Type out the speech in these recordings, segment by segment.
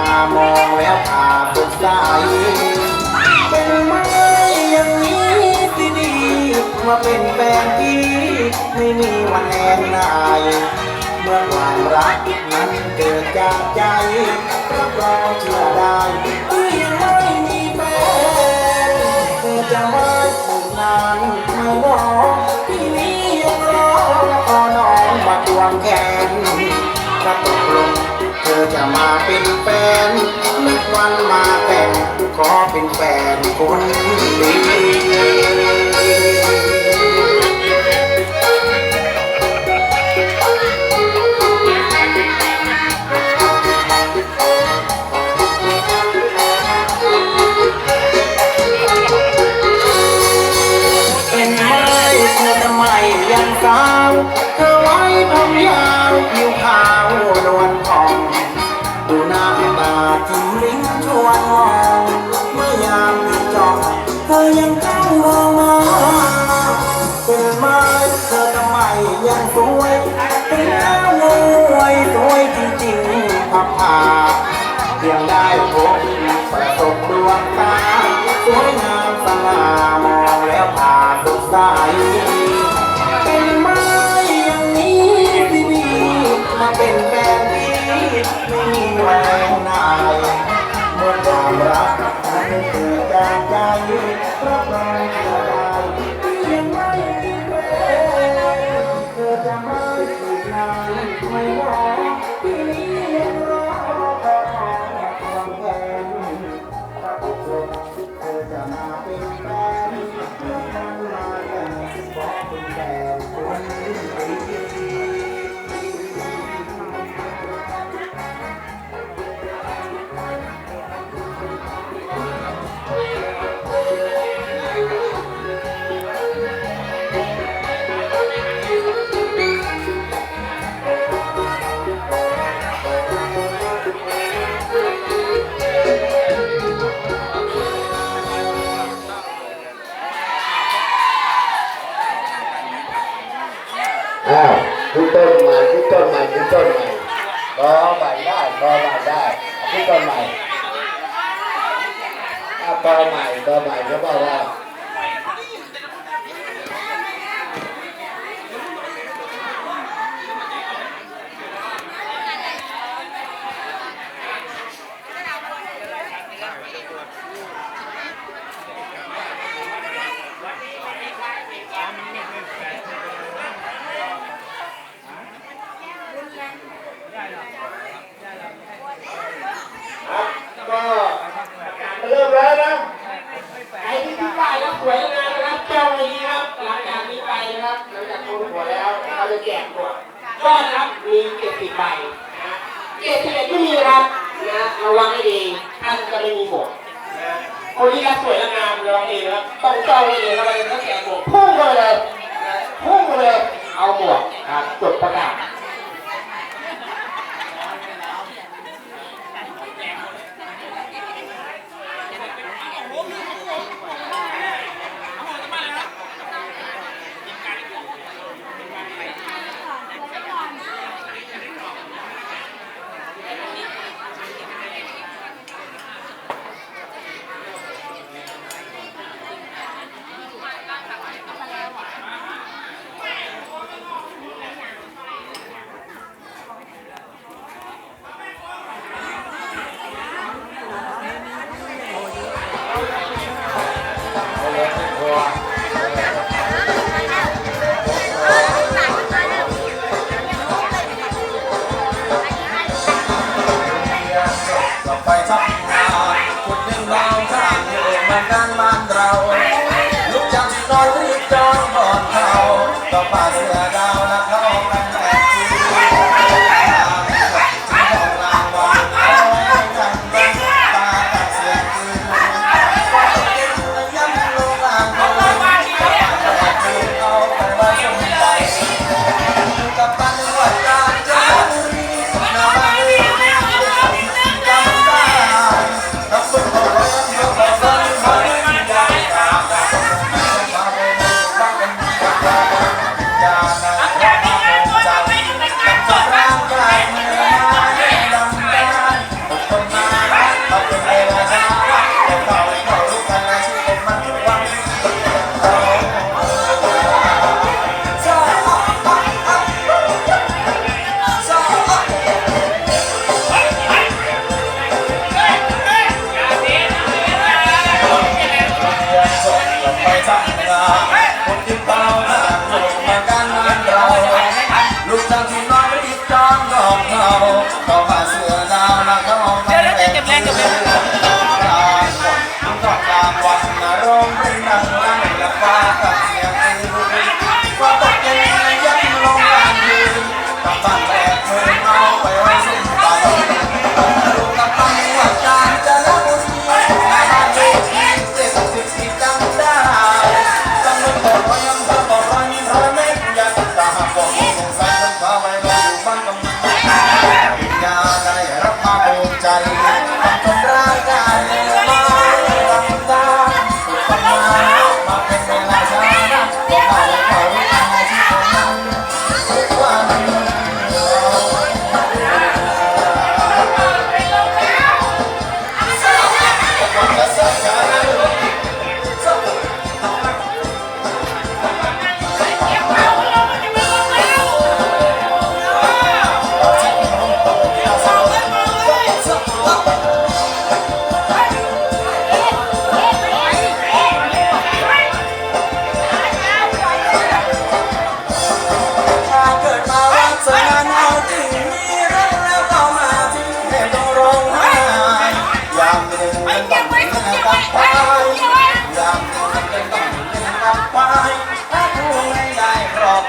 ามองแล้วพาสดใสเป็นไม้อย่างนี้สิดีมาเป็นแฟนพี่ไม่มีวันแอนนายเมื่อความรักนั้นเกิดจากใจรับรองเชื่อได้พี่ยังไม่มีแฟนเธอจะไม่ถูกนานไม่รอพี่นี้ยังรอขอน้องมาทวงแขนถ้าตกลง จะมาเป็นแฟนนึกวันมาแต่งขอเป็นแฟนคนดี มองมาเป็นไม้เธอทำไมยังสวยเป็นแล้วมวยสวยจริงๆพับผาเพียงได้พบประสบดวงตาสวยงามสง่ามองแล้วพาสดใสเป็นไม้อย่างนี้สิพี่มาเป็นแฟนพี่ไม่มีแรงนายเมื่อความรักนั้นเกิดจาก อ้าวกอใหม่กอใหม่เขาบอกว่า ก็เริ่มแล้วนะ ใครที่คิดว่าแล้วสวยงามนะครับเจ้านี้ครับหลังจากนี้ไปนะครับหลังจากโกนหัวแล้วเราจะแจกหัวก็นะครับมีเจ็ดสิบใบนะเจ็ดสิบเอ็ดไม่มีนะครับนะระวังให้ดีท่านจะ ไม่มีหมวกคนที่รักสวยและงามระวังให้ดีนะครับต้องเจ้าให้ดีแล้วเราจะแจกหมวกพุ่งเข้าไปเลยพุ่งเข้าไปเลยเอาหมวกครับจดประกาศ จ้องบอนเขาต่อป่าเสือ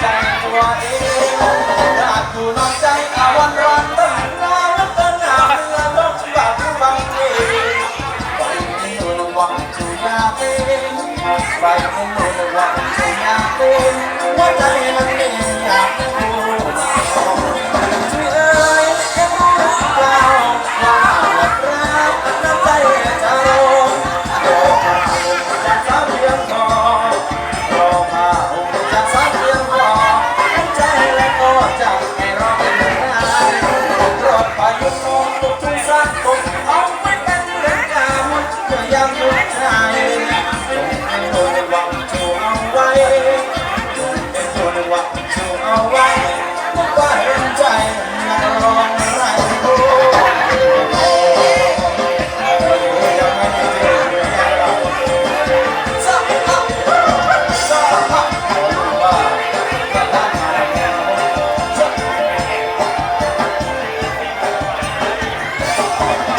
แต่งตัวเองอยากอยู่นอนใจอาวันร้อนต้นหนาวแล้วต้นหนาวเมื่อลมบาดผู้บังเองไปไม่รู้ระวังตัวยาเองไปไม่รู้ระวังตัวยาเองว่าใจมันเองอยากรู้ Oh,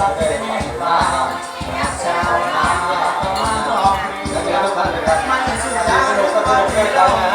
Thank you.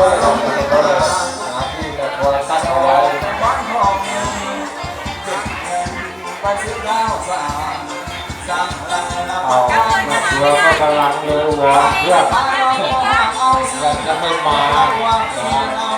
คนาที่แต่คนละตั้งเอาว้าเรื่องพลังน้กำลังเร็วเพื่อนอยากจะไม่มา